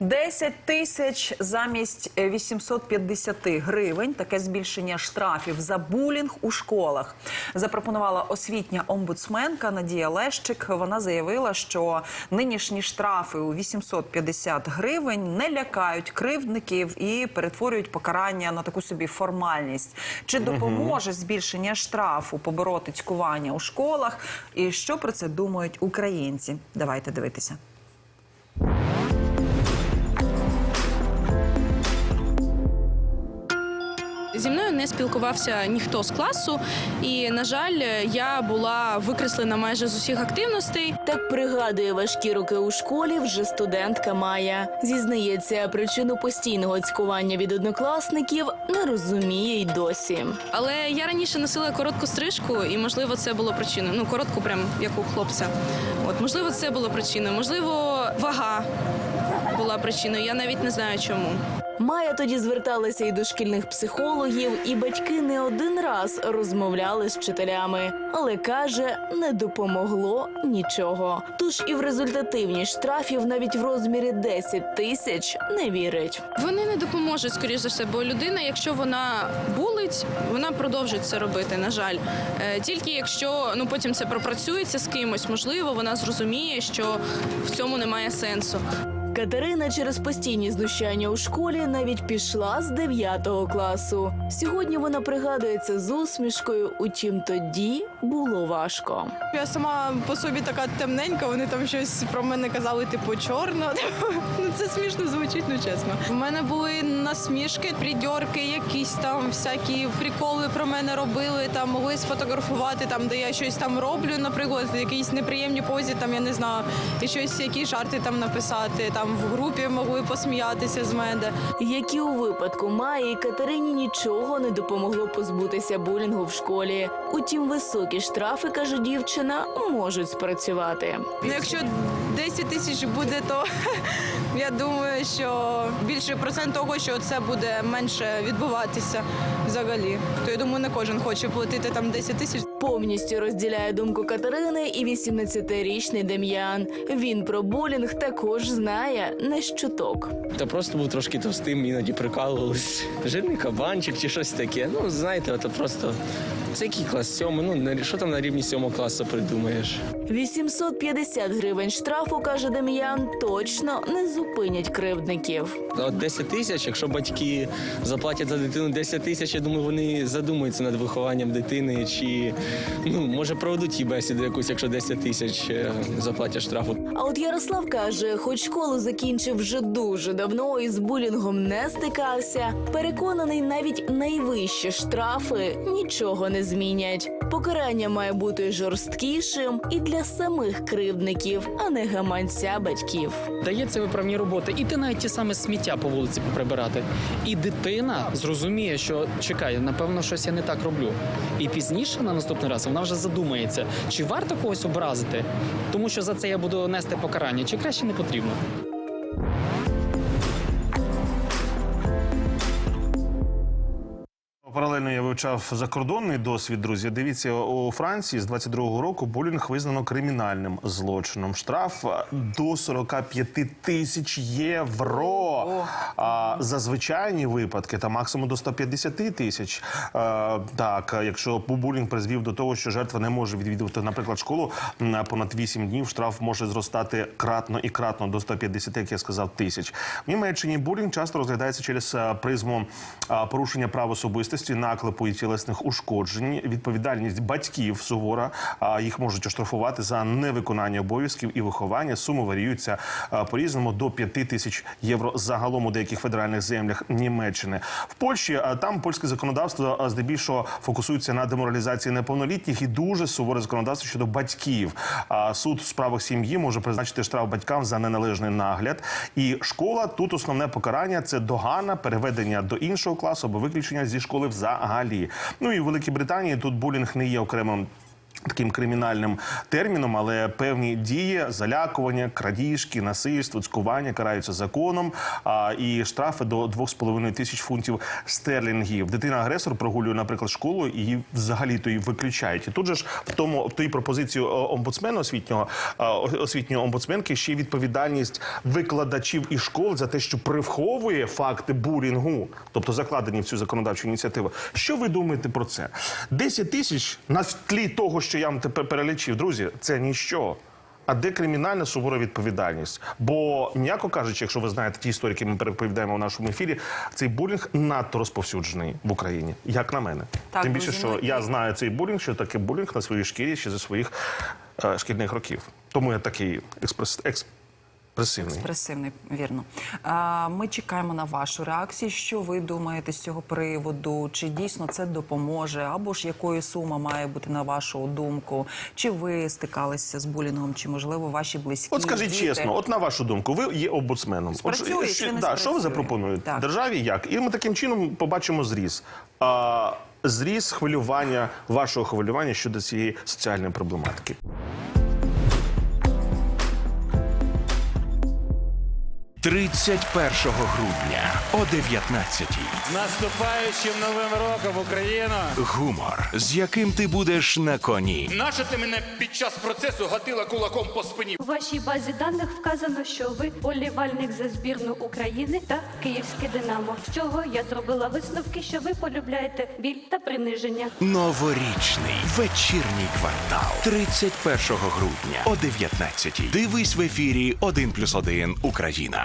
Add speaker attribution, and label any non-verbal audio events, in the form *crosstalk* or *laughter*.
Speaker 1: 10 тисяч замість е, 850 гривень. Таке збільшення штрафів за булінг у школах запропонувала освітня омбудсменка Надія Лещик. Вона заявила, що нинішні штрафи у 850 гривень не лякають кривдників і перетворюють покарання на таку собі формальність. Чи допоможе збільшення штрафу побороти цькування у школах? І що про це думають українці? Давайте дивитися.
Speaker 2: Зі мною не спілкувався ніхто з класу, і на жаль, я була викреслена майже з усіх активностей.
Speaker 3: Так пригадує важкі роки у школі вже студентка Майя. Зізнається, причину постійного цькування від однокласників не розуміє й досі.
Speaker 2: Але я раніше носила коротку стрижку, і можливо це було причиною. Ну коротку, прям як у хлопця. От можливо, це було причиною. Можливо, вага була причиною. Я навіть не знаю чому.
Speaker 3: Майя тоді зверталася і до шкільних психологів, і батьки не один раз розмовляли з вчителями, але каже, не допомогло нічого. Тож і в результативність штрафів навіть в розмірі 10 тисяч не вірить.
Speaker 2: Вони не допоможуть, скоріш за все, бо людина, якщо вона булить, вона продовжить це робити. На жаль, Е, тільки якщо ну потім це пропрацюється з кимось, можливо, вона зрозуміє, що в цьому немає сенсу.
Speaker 3: Катерина через постійні знущання у школі навіть пішла з 9 класу. Сьогодні вона пригадує це з усмішкою, утім тоді було важко.
Speaker 4: Я сама по собі така темненька, вони там щось про мене казали, типу, чорно. *laughs* Ну це смішно звучить, ну чесно. У мене були насмішки, придьорки, якісь там всякі приколи про мене робили. Там могли сфотографувати, там де я щось там роблю, наприклад, в якійсь неприємній позі, там я не знаю, і щось, які жарти там написати. Там в групі могли посміятися з мене.
Speaker 3: Як і у випадку Майї, Катерині нічого не допомогло позбутися булінгу в школі. Утім, високі штрафи, каже дівчина, можуть спрацювати.
Speaker 4: Ну, якщо 10 тисяч буде, то я думаю, що більше процент того, що це буде менше відбуватися взагалі. То я думаю, не кожен хоче платити там 10 тисяч.
Speaker 3: Повністю розділяє думку Катерини і 18-річний Дем'ян. Він про булінг також знає не щуток.
Speaker 5: Та просто був трошки товстим, іноді прикалувались. Жирний кабанчик чи щось таке. Ну, знаєте, це просто. Це який клас сьомий? Ну, на- що там на рівні сьомого класу придумаєш?
Speaker 3: 850 гривень штрафу, каже Дем'ян, точно не зупинять кривдників.
Speaker 5: От 10 тисяч, якщо батьки заплатять за дитину 10 тисяч, я думаю, вони задумаються над вихованням дитини, чи ну, може проведуть їй бесіду якусь, якщо 10 тисяч е, заплатять штрафу.
Speaker 3: А от Ярослав каже, хоч школу закінчив вже дуже давно і з булінгом не стикався, переконаний, навіть найвищі штрафи нічого не змінять. Покарання має бути жорсткішим і для самих кривдників, а не гаманця батьків.
Speaker 6: Дається виправні роботи, і ти навіть ті саме сміття по вулиці поприбирати. І дитина зрозуміє, що чекай, напевно, щось я не так роблю. І пізніше на наступний раз вона вже задумається, чи варто когось образити, тому що за це я буду нести покарання, чи краще не потрібно.
Speaker 7: Паралельно я вивчав закордонний досвід, друзі. Дивіться, у Франції з 22-го року булінг визнано кримінальним злочином. Штраф до 45 тисяч євро. А за звичайні випадки та максимум до 150 тисяч. Е, Так, якщо булінг призвів до того, що жертва не може відвідувати, наприклад, школу на понад 8 днів, штраф може зростати кратно і кратно до 150, як я сказав, тисяч. В Німеччині булінг часто розглядається через е, призму е, порушення прав особистості, наклепу і тілесних ушкоджень. Відповідальність батьків сувора. а Їх можуть оштрафувати за невиконання обов'язків і виховання. Суми варіюються е, по-різному до 5 тисяч євро загалом у деяких федеральних землях Німеччини. В Польщі там польське законодавство здебільшого фокусується на деморалізації неповнолітніх і дуже суворе законодавство щодо батьків. А Суд у справах сім'ї може призначити штраф батькам за неналежний нагляд. І школа тут основне покарання це догана, переведення до іншого класу або виключення зі школи взагалі. Ну і в Великій Британії тут булінг не є окремим Таким кримінальним терміном, але певні дії, залякування, крадіжки, насильство, цькування караються законом, а і штрафи до 2,5 тисяч фунтів стерлінгів. Дитина-агресор прогулює, наприклад, школу і її взагалі то виключають. І тут же ж в тому в тій пропозиції омбудсмена освітнього освітньої омбудсменки ще відповідальність викладачів і школ за те, що приховує факти булінгу, тобто закладені в цю законодавчу ініціативу. Що ви думаєте про це? 10 тисяч на тлі того, що я вам тепер перелічив, друзі, це ніщо. А де кримінальна сувора відповідальність? Бо, м'яко кажучи, якщо ви знаєте ті історії, які ми переповідаємо в нашому ефірі, цей булінг надто розповсюджений в Україні, як на мене.
Speaker 1: Так,
Speaker 7: Тим більше, що
Speaker 1: ну
Speaker 7: я знаю цей булінг, що таке булінг на своїй шкірі ще зі своїх е, шкільних років. Тому я такий експрес, експресивний.
Speaker 1: Експресивний, вірно. Ми чекаємо на вашу реакцію. Що ви думаєте з цього приводу? Чи дійсно це допоможе? Або ж якою сума має бути на вашу думку? Чи ви стикалися з булінгом? Чи можливо ваші близькі?
Speaker 7: От скажіть
Speaker 1: діти?
Speaker 7: чесно, от на вашу думку, ви є омбудсменом.
Speaker 1: Спрацює
Speaker 7: От,
Speaker 1: чи не
Speaker 7: да, що ви запропонуєте
Speaker 1: Так.
Speaker 7: державі? Як? І ми таким чином побачимо зріз. А, зріз хвилювання, вашого хвилювання щодо цієї соціальної проблематики.
Speaker 8: – 31 грудня о 19-й.
Speaker 9: З наступаючим новим роком Україна!
Speaker 8: Гумор, з яким ти будеш на коні.
Speaker 9: Нащо ти мене під час процесу гатила кулаком по спині?
Speaker 10: У вашій базі даних вказано, що ви болівальник за збірну України та Київське Динамо. З чого я зробила висновки, що ви полюбляєте біль та приниження.
Speaker 8: Новорічний вечірній квартал. 31 грудня о 19-й. Дивись в ефірі 1+,1 Україна.